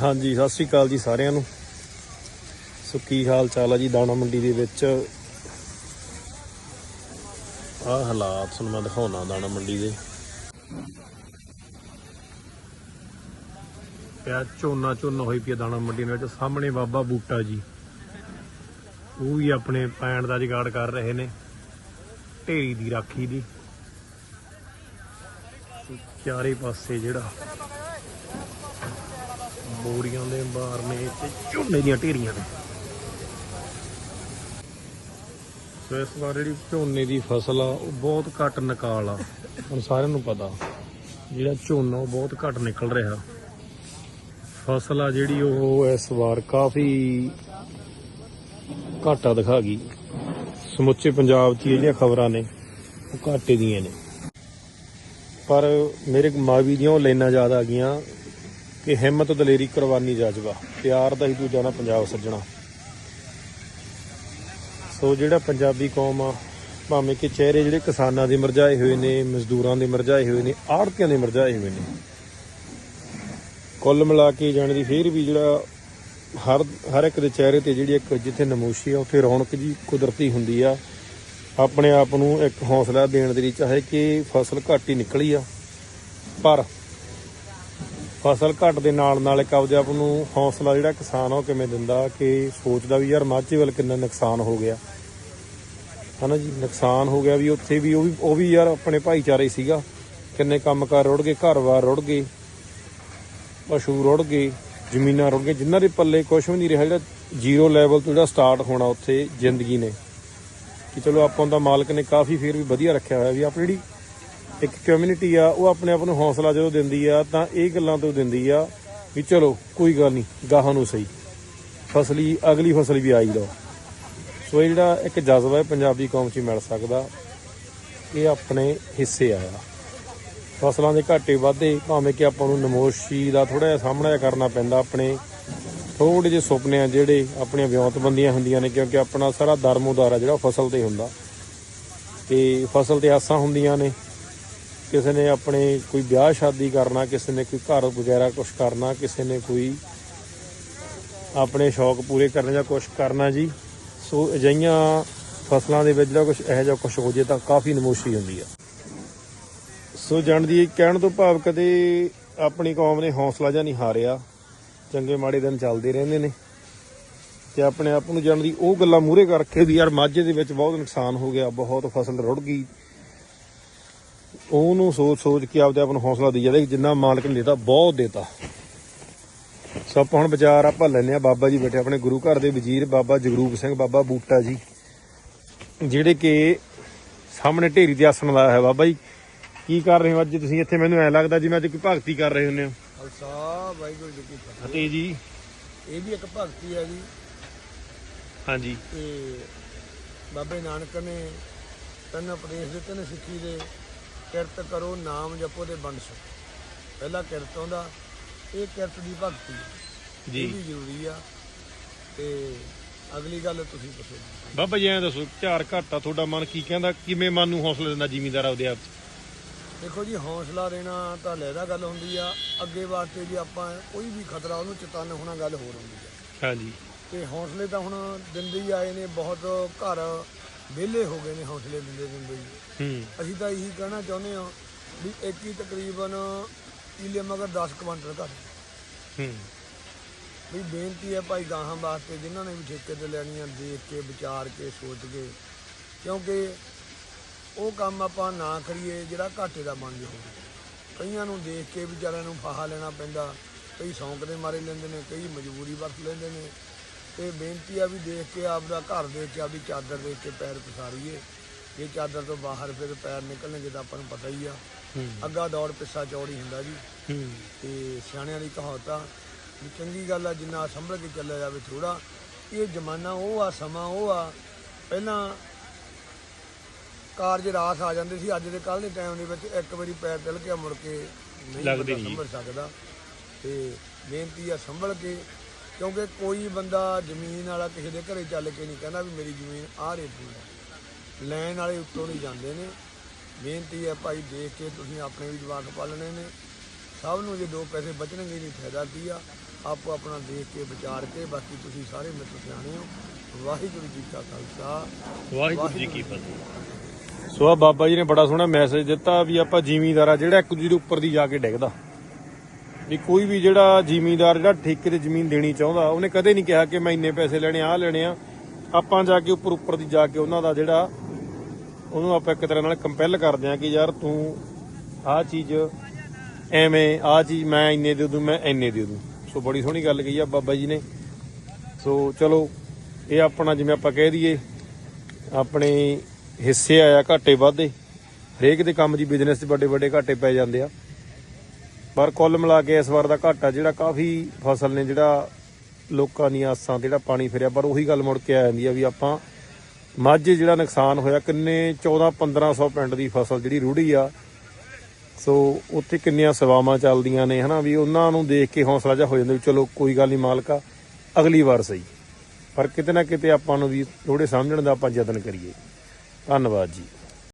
ਹਾਂਜੀ, ਸਤਿ ਸ੍ਰੀ ਅਕਾਲ ਜੀ ਸਾਰਿਆਂ ਨੂੰ। ਸੋ ਕੀ ਹਾਲ ਚਾਲ ਆ ਜੀ ਦਾਣਾ ਮੰਡੀ ਦੇ ਵਿੱਚ? ਆਹ ਹਾਲਾਤ ਤੁਹਾਨੂੰ ਮੈਂ ਦਿਖਾਉਣਾ ਦਾਣਾ ਮੰਡੀ ਦੇ। ਪਿਆ ਝੋਨਾ ਝੋਨਾ ਹੋਈ ਪਿਆ ਦਾਣਾ ਮੰਡੀ ਦੇ ਵਿੱਚ। ਸਾਹਮਣੇ ਬਾਬਾ ਬੂਟਾ ਜੀ। ਉਹ ਵੀ ਆਪਣੇ ਪੈਣ ਦਾ ਜੁਗਾੜ ਕਰ ਰਹੇ ਨੇ। ਢੇਰੀ ਦੀ ਰਾਖੀ ਦੀ। ਚਾਰੇ ਪਾਸੇ ਜਿਹੜਾ ਬੋਰੀਆਂ ਦੇ ਅੰਬਾਰ ਨੇ ਤੇ ਝੋਨੇ ਦੀਆਂ ਢੇਰੀਆਂ ਨੇ। ਸੋ ਇਸ ਵਾਰ ਜਿਹੜੀ ਝੋਨੇ ਦੀ ਫਸਲ ਆ, ਉਹ ਬਹੁਤ ਘੱਟ ਨਿਕਾਲ ਆ। ਹੁਣ ਸਾਰਿਆਂ ਨੂੰ ਪਤਾ, ਜਿਹੜਾ ਝੋਨਾ ਉਹ ਬਹੁਤ ਘੱਟ ਨਿਕਲ ਰਿਹਾ। ਫਸਲ ਆ ਜਿਹੜੀ ਉਹ ਇਸ ਵਾਰ ਕਾਫੀ ਘਾਟਾ ਦਿਖਾ ਗਈ। ਸਮੁੱਚੇ ਪੰਜਾਬ 'ਚ ਜਿਹੜੀਆਂ ਖਬਰਾਂ ਨੇ, ਉਹ ਘਾਟੇ ਦੀਆਂ ਨੇ। ਪਰ ਮੇਰੇ ਮਾਵੀ ਦੀਆਂ ਉਹ ਲਾਈਨਾਂ ਯਾਦ ਆ ਗਈਆਂ। ਕਿ ਹਿੰਮਤ ਦਲੇਰੀ ਕੁਰਬਾਨੀ ਜਾਜਵਾ ਪਿਆਰ ਦਾ ਹੀ ਦੂਜਾ ਨਾ ਪੰਜਾਬ ਸੱਜਣਾ ਸੋ ਜਿਹੜਾ ਪੰਜਾਬੀ ਕੌਮ ਆ, ਭਾਵੇਂ ਕਿ ਚਿਹਰੇ ਜਿਹੜੇ ਕਿਸਾਨਾਂ ਦੇ ਮਰਜਾਏ ਹੋਏ ਨੇ, ਮਜ਼ਦੂਰਾਂ ਦੇ ਮਰਜਾਏ ਹੋਏ ਨੇ, ਆੜਤੀਆਂ ਦੇ ਮਰਜਾਏ ਹੋਏ ਨੇ, ਕੁੱਲ ਮਿਲਾ ਕੇ ਜਾਣ ਦੀ ਫੇਰ ਵੀ ਜਿਹੜਾ ਹਰ ਹਰ ਇੱਕ ਦੇ ਚਿਹਰੇ ਤੇ ਜਿਹੜੀ ਇੱਕ ਜਿੱਥੇ ਨਮੋਸ਼ੀ ਆ, ਉੱਥੇ ਰੌਣਕ ਜੀ ਕੁਦਰਤੀ ਹੁੰਦੀ ਆ। ਆਪਣੇ ਆਪ ਨੂੰ ਇੱਕ ਹੌਸਲਾ ਦੇਣ ਦੇ ਲਈ ਚਾਹੇ ਕਿ ਫਸਲ ਘੱਟ ਹੀ ਨਿਕਲੀ ਆ, ਪਰ ਫਸਲ ਘੱਟ ਦੇ ਨਾਲ ਨਾਲ ਇੱਕ ਆਪਦੇ ਆਪ ਨੂੰ ਹੌਸਲਾ ਜਿਹੜਾ ਕਿਸਾਨ ਆ ਉਹ ਕਿਵੇਂ ਦਿੰਦਾ ਕਿ ਸੋਚਦਾ ਵੀ ਯਾਰ ਮਾਝੇ ਵੱਲ ਕਿੰਨਾ ਨੁਕਸਾਨ ਹੋ ਗਿਆ। ਹਨਾ ਜੀ? ਨੁਕਸਾਨ ਹੋ ਗਿਆ ਵੀ ਉੱਥੇ ਵੀ ਉਹ ਵੀ ਉਹ ਵੀ ਯਾਰ ਆਪਣੇ ਭਾਈਚਾਰੇ ਸੀਗਾ। ਕਿੰਨੇ ਕੰਮਕਾਰ ਰੁੜ ਗਏ ਘਰ-ਬਾਰ ਰੁੜ ਗਏ, ਪਸ਼ੂ ਰੁੜ ਗਏ, ਜ਼ਮੀਨਾਂ ਰੁੜ ਗਏ ਜਿਨ੍ਹਾਂ ਦੇ ਪੱਲੇ ਕੁਝ ਵੀ ਨਹੀਂ ਰਿਹਾ ਜਿਹੜਾ ਜ਼ੀਰੋ ਲੈਵਲ ਤੋਂ ਜਿਹੜਾ ਸਟਾਰਟ ਹੋਣਾ ਉੱਥੇ ਜ਼ਿੰਦਗੀ ਨੇ। ਕਿ ਚਲੋ ਆਪਾਂ ਦਾ ਮਾਲਕ ਨੇ ਕਾਫੀ ਫੇਰ ਵੀ ਵਧੀਆ ਰੱਖਿਆ ਹੋਇਆ ਵੀ ਆਪਣੀ ਜਿਹੜੀ ਇੱਕ ਕਮਿਊਨਿਟੀ ਆ, ਉਹ ਆਪਣੇ ਆਪ ਨੂੰ ਹੌਸਲਾ ਜਦੋਂ ਦਿੰਦੀ ਆ, ਤਾਂ ਇਹ ਗੱਲਾਂ ਤੋਂ ਦਿੰਦੀ ਆ ਵੀ ਚਲੋ, ਕੋਈ ਗੱਲ ਨਹੀਂ, ਗਾਹਾਂ ਨੂੰ ਸਹੀ। ਫਸਲੀ, ਅਗਲੀ ਫਸਲ ਵੀ ਆਈ ਲਓ ਸੋ ਇਹ ਜਿਹੜਾ ਇੱਕ ਜਜ਼ਬਾ ਹੈ, ਪੰਜਾਬੀ ਕੌਮ 'ਚ ਮਿਲ ਸਕਦਾ। ਇਹ ਆਪਣੇ ਹਿੱਸੇ ਆਇਆ ਫਸਲਾਂ ਦੇ ਘਾਟੇ ਵਾਧੇ, ਭਾਵੇਂ ਕਿ ਆਪਾਂ ਨੂੰ ਨਮੋਸ਼ੀ ਦਾ ਥੋੜਾ ਜਿਹਾ ਸਾਹਮਣਾ ਕਰਨਾ ਪੈਂਦਾ ਆਪਣੇ। ਥੋੜੇ ਜਿਹੇ ਸੁਪਨੇ ਆ ਜਿਹੜੇ ਆਪਣੀਆਂ ਵਿਉਂਤਬੰਦੀਆਂ ਹੁੰਦੀਆਂ ਨੇ, ਕਿਉਂਕਿ ਆਪਣਾ ਸਾਰਾ ਦਰਮੋਦਾਰ ਆ ਜਿਹੜਾ ਉਹ ਫਸਲ ਤੇ ਹੁੰਦਾ। ਤੇ ਫਸਲ ਤੇ ਆਸਾਂ ਹੁੰਦੀਆਂ ਨੇ। ਕਿਸੇ ਨੇ ਆਪਣੇ ਕੋਈ ਵਿਆਹ ਸ਼ਾਦੀ ਕਰਨਾ, ਕਿਸੇ ਨੇ ਕੋਈ ਘਰ ਵਗੈਰਾ ਕੁਝ ਕਰਨਾ, ਕਿਸੇ ਨੇ ਕੋਈ ਆਪਣੇ ਸ਼ੌਕ ਪੂਰੇ ਕਰਨੇ ਜਾਂ ਕੁਝ ਕਰਨਾ ਜੀ, ਸੋ ਅਜਈਆਂ ਫਸਲਾਂ ਦੇ ਵਿੱਚ ਜਿਹੜਾ ਕੁਝ ਇਹੋ ਜਿਹਾ ਕੁਝ ਹੋ ਜੇ ਤਾਂ ਕਾਫੀ ਨਮੋਸ਼ੀ ਹੁੰਦੀ ਆ। ਸੋ ਜਾਣਦੀ ਕਹਿਣ ਤੋਂ ਭਾਵ ਕਦੇ ਆਪਣੀ ਕੌਮ ਨੇ ਹੌਸਲਾ ਜਾਂ ਨਹੀਂ ਹਾਰਿਆ। ਚੰਗੇ ਮਾੜੇ ਦਿਨ ਚੱਲਦੇ ਰਹਿੰਦੇ ਨੇ। ਤੇ ਆਪਣੇ ਆਪ ਨੂੰ ਜਾਣਦੀ ਉਹ ਗੱਲਾਂ ਮੂਹਰੇ ਕਰਕੇ ਵੀ ਯਾਰ ਮਾਝੇ ਦੇ ਵਿੱਚ ਬਹੁਤ ਨੁਕਸਾਨ ਹੋ ਗਿਆ, ਬਹੁਤ ਫਸਲ ਰੁੜ ਗਈ। ਉਹਨੂੰ ਸੋਚ ਸੋਚ ਕੇ ਆਪਦੇ ਆਪ ਨੂੰ ਹੌਸਲਾ ਦੇ ਜਾਂਦਾ ਕਿ ਜਿੰਨਾ ਮਾਲਕ ਨੇ ਦਿੱਤਾ ਬਹੁਤ ਦਿੱਤਾ। ਸੋ ਆਪਾਂ ਹੁਣ ਵਿਚਾਰ ਆਪਾਂ ਲੈਨੇ ਆ ਬਾਬਾ ਜੀ ਬੈਠੇ ਆਪਣੇ ਗੁਰੂ ਘਰ ਦੇ ਵਜ਼ੀਰ ਬਾਬਾ ਜਗਰੂਪ ਸਿੰਘ ਬਾਬਾ ਬੂਟਾ ਜੀ। ਜਿਹੜੇ ਕਿ ਸਾਹਮਣੇ ਢੇਰੀ ਤੇ ਆਸਣ ਲਾਇਆ ਹੈ ਬਾਬਾ ਜੀ। ਕੀ ਕਰ ਰਹੇ ਹੋ ਅੱਜ ਤੁਸੀਂ? ਇੱਥੇ ਮੈਨੂੰ ਐ ਲੱਗਦਾ ਜਿਵੇਂ ਅੱਜ ਕੋਈ ਭਗਤੀ ਕਰ ਰਹੇ ਹੁੰਦੇ ਹੋ। ਖਾਲਸਾ ਵਾਹਿਗੁਰੂ ਜੀ ਕੀ ਫਤਿਹ। ਅਤੇ ਜੀ। ਇਹ ਵੀ ਇੱਕ ਭਗਤੀ ਹੈ ਜੀ। ਹਾਂਜੀ। ਤੇ ਬਾਬੇ ਨਾਨਕ ਨੇ ਤਿੰਨ ਉਪਦੇਸ਼ ਦਿੱਤੇ ਨੇ ਸਿੱਖੀ ਦੇ। ਕਿਰਤ ਕਰੋ ਨਾਮ ਜਪੋ ਤੇ ਬੰਦਸ਼ ਪਹਿਲਾ ਕਿਰਤ ਆਉਂਦਾ ਇਹ ਕਿਰਤ ਦੀ ਭਗਤੀ ਹੈ। ਜੀ। ਇਹ ਵੀ ਜ਼ਰੂਰੀ ਆ ਤੇ ਅਗਲੀ ਗੱਲ ਤੁਸੀਂ ਪੁੱਛੋ ਬਾਬਾ ਜੀ ਐਂ ਦੱਸੋ ਝਾੜ ਘਾਟਾ ਤੁਹਾਡਾ ਮਨ ਕੀ ਕਹਿੰਦਾ? ਕਿਵੇਂ ਮਨ ਨੂੰ ਹੌਸਲਾ ਦਿੰਦਾ ਜ਼ਿਮੀਂਦਾਰ ਆਪਦੇ ਆਪ 'ਚ? ਦੇਖੋ ਜੀ ਹੌਸਲਾ ਦੇਣਾ ਤਾਂ ਲੈਦਾ ਗੱਲ ਹੁੰਦੀ ਆ। ਅੱਗੇ ਵਾਸਤੇ ਵੀ ਆਪਾਂ ਕੋਈ ਵੀ ਖਤਰਾ ਉਹਨੂੰ ਚੇਤਨ ਹੋਣਾ ਗੱਲ ਹੋਰ ਹੁੰਦੀ ਆ। ਹਾਂਜੀ। ਤੇ ਹੌਸਲੇ ਤਾਂ ਹੁਣ ਦਿੰਦੇ ਹੀ ਆਏ ਨੇ ਬਹੁਤ ਘਰ ਵਿਹਲੇ ਹੋ ਗਏ ਨੇ ਹੌਸਲੇ ਦਿੰਦੇ ਦਿੰਦੇ ਹੀ ਹੂੰ। ਅਸੀਂ ਤਾਂ ਇਹੀ ਕਹਿਣਾ ਚਾਹੁੰਦੇ ਹਾਂ ਵੀ ਇੱਕ ਹੀ ਤਕਰੀਬਨ ਕਿਲੇ ਮਗਰ 10 ਕੁਇੰਟਲ ਘਰ ਹੂੰ। ਵੀ ਬੇਨਤੀ ਹੈ ਭਾਈ ਗਾਹਾਂ ਵਾਸਤੇ ਜਿਨ੍ਹਾਂ ਨੇ ਵੀ ਠੇਕੇ ਤੇ ਲੈਣੀਆਂ ਦੇਖ ਕੇ ਵਿਚਾਰ ਕੇ ਸੋਚ ਕੇ। ਕਿਉਂਕਿ ਉਹ ਕੰਮ ਆਪਾਂ ਨਾ ਕਰੀਏ ਜਿਹੜਾ ਘਾਟੇ ਦਾ ਬਣ ਜੇ ਹੋਵੇ ਕਈਆਂ ਨੂੰ ਦੇਖ ਕੇ ਵਿਚਾਰਿਆਂ ਨੂੰ ਫਾਹਾ ਲੈਣਾ ਪੈਂਦਾ। ਕਈ ਸ਼ੌਂਕ ਦੇ ਮਾਰੇ ਲੈਂਦੇ ਨੇ ਕਈ ਮਜਬੂਰੀ ਵਰਤ ਲੈਂਦੇ ਨੇ। ਤੇ ਬੇਨਤੀ ਆ ਵੀ ਦੇਖ ਕੇ ਆਪਦਾ ਘਰ ਦੇ ਕੇ ਆਪਦੀ ਚਾਦਰ ਦੇਖ ਕੇ ਪੈਰ ਪਸਾਰੀਏ। ਜੇ ਚਾਦਰ ਤੋਂ ਬਾਹਰ ਫਿਰ ਪੈਰ ਨਿਕਲਣਗੇ ਤਾਂ ਆਪਾਂ ਨੂੰ ਪਤਾ ਹੀ ਆ। ਅੱਗਾ ਦੌੜ ਪਿੱਛਾ ਚੌੜੀ ਹੁੰਦਾ ਜੀ। ਤੇ ਸਿਆਣਿਆਂ ਦੀ ਕਹਾਵਤ ਆ ਵੀ ਚੰਗੀ ਗੱਲ ਆ ਜਿੰਨਾ ਸੰਭਲ ਕੇ ਚੱਲਿਆ ਜਾਵੇ ਥੋੜਾ ਇਹ ਜ਼ਮਾਨਾ ਉਹ ਆ ਸਮਾਂ ਉਹ ਆ। ਪਹਿਲਾਂ ਕਾਰਜ ਰਾਸ ਆ ਜਾਂਦੇ ਸੀ ਅੱਜ ਦੇ ਕੱਲ ਦੇ ਟਾਈਮ ਦੇ ਵਿੱਚ ਇੱਕ ਵਾਰੀ ਪੈਰ ਤਿਲ ਕੇ ਮੁੜ ਕੇ ਨਹੀਂ ਲੱਗਦੇ। ਸੰਭਲ ਸਕਦਾ। ਤੇ ਬੇਨਤੀ ਆ ਸੰਭਲ ਕੇ ਕਿਉਂਕਿ ਕੋਈ ਬੰਦਾ ਜ਼ਮੀਨ ਵਾਲਾ ਕਿਸੇ ਦੇ ਘਰੇ ਚੱਲ ਕੇ ਨਹੀਂ ਕਹਿੰਦਾ ਵੀ ਮੇਰੀ ਜ਼ਮੀਨ ਆਹ ਰੇਟ ਦੀ ਹੈ। ਲੈਣ ਵਾਲੇ ਉੱਤੋਂ ਨਹੀਂ ਜਾਂਦੇ ਨੇ। ਬੇਨਤੀ ਹੈ ਭਾਈ ਦੇਖ ਕੇ ਤੁਸੀਂ ਆਪਣੇ ਵੀ ਜਵਾਕ ਪਾਲਣੇ ਨੇ। ਸਭ ਨੂੰ ਜੇ ਦੋ ਪੈਸੇ ਬਚਣਗੇ ਨਹੀਂ ਫਾਇਦਾ ਕੀ ਆ? ਆਪੋ ਆਪਣਾ ਦੇਖ ਕੇ ਵਿਚਾਰ ਕੇ ਬਾਕੀ ਤੁਸੀਂ ਸਾਰੇ ਮਿੱਤਰ ਸਿਆਣੇ ਹੋ। ਵਾਹਿਗੁਰੂ ਜੀ ਕਾ ਖਾਲਸਾ। ਵਾਹਿਗੁਰੂ ਜੀ ਕੀ ਫਤਿਹ। ਸੋ ਆ ਬਾਬਾ ਜੀ ਨੇ ਬੜਾ ਸੋਹਣਾ ਮੈਸੇਜ ਦਿੱਤਾ ਵੀ ਆਪਾਂ ਜ਼ਿਮੀਂਦਾਰ ਜਿਹੜਾ ਇੱਕ ਦੂਜੇ ਦੇ ਉੱਪਰ ਦੀ ਜਾ ਕੇ ਡਿੱਗਦਾ। ਵੀ ਕੋਈ ਵੀ ਜਿਹੜਾ ਜ਼ਿਮੀਂਦਾਰ ਜਿਹੜਾ ਠੇਕੇ ਤੇ ਜ਼ਮੀਨ ਦੇਣੀ ਚਾਹੁੰਦਾ, ਉਹਨੇ ਕਦੇ ਨਹੀਂ ਕਿਹਾ ਕਿ ਮੈਂ ਇੰਨੇ ਪੈਸੇ ਲੈਣੇ ਆ ਲੈਣੇ ਆ। ਆਪਾਂ ਜਾ ਕੇ ਉੱਪਰ ਉੱਪਰ ਦੀ ਜਾ ਕੇ ਉਹਨਾਂ ਦਾ ਜਿਹੜਾ, ਉਹਨੂੰ ਆਪਾਂ ਇੱਕ ਤਰ੍ਹਾਂ ਨਾਲ ਕੰਪੈਲ ਕਰਦੇ ਆ ਕਿ ਯਾਰ ਤੂੰ ਆਹ ਚੀਜ਼ ਐਵੇਂ, ਆਹ ਚੀਜ਼ ਮੈਂ ਇੰਨੇ ਦੇ ਦੂੰ, ਮੈਂ ਇੰਨੇ ਦੇ ਦੂੰ। ਸੋ ਬੜੀ ਸੋਹਣੀ ਗੱਲ ਕਹੀ ਆ ਬਾਬਾ ਜੀ ਨੇ। ਸੋ ਚਲੋ, ਇਹ ਆਪਣਾ ਜਿਵੇਂ ਆਪਾਂ ਕਹਿ ਦਈਏ, ਆਪਣੇ ਹਿੱਸੇ ਆਇਆ ਘਾਟੇ ਵਾਧੇ। ਹਰੇਕ ਦੇ ਕੰਮ ਦੀ ਬਿਜ਼ਨਸ 'ਚ ਵੱਡੇ ਵੱਡੇ ਘਾਟੇ ਪੈ ਜਾਂਦੇ ਆ। ਪਰ ਕੁੱਲ ਮਿਲਾ ਕੇ ਇਸ ਵਾਰ ਦਾ ਘਾਟਾ ਜਿਹੜਾ ਕਾਫੀ ਫਸਲ ਨੇ ਜਿਹੜਾ ਲੋਕਾਂ ਦੀਆਂ ਆਸਾਂ ਤੇ ਜਿਹੜਾ ਪਾਣੀ ਫਿਰਿਆ, ਪਰ ਉਹੀ ਗੱਲ ਮੁੜ ਕੇ ਆ ਜਾਂਦੀ ਆ ਵੀ ਆਪਾਂ ਮਾਝੇ ਜਿਹੜਾ ਨੁਕਸਾਨ ਹੋਇਆ, ਕਿੰਨੇ 14 1500 ਪਿੰਡ ਦੀ ਫਸਲ ਜਿਹੜੀ ਰੂੜੀ ਆ। ਸੋ ਉੱਥੇ ਕਿੰਨੀਆਂ ਸੇਵਾਵਾਂ ਚੱਲਦੀਆਂ ਨੇ, ਹਨਾ, ਵੀ ਉਹਨਾਂ ਨੂੰ ਦੇਖ ਕੇ ਹੌਸਲਾ ਜਿਹਾ ਹੋ ਜਾਂਦਾ ਵੀ ਚਲੋ ਕੋਈ ਗੱਲ ਨਹੀਂ ਮਾਲਕਾ ਅਗਲੀ ਵਾਰ ਸਹੀ। ਪਰ ਕਿਤੇ ਨਾ ਕਿਤੇ ਆਪਾਂ ਨੂੰ ਵੀ ਥੋੜੇ ਸਮਝਣ ਦਾ ਆਪਾਂ ਯਤਨ ਕਰੀਏ। ਧੰਨਵਾਦ ਜੀ।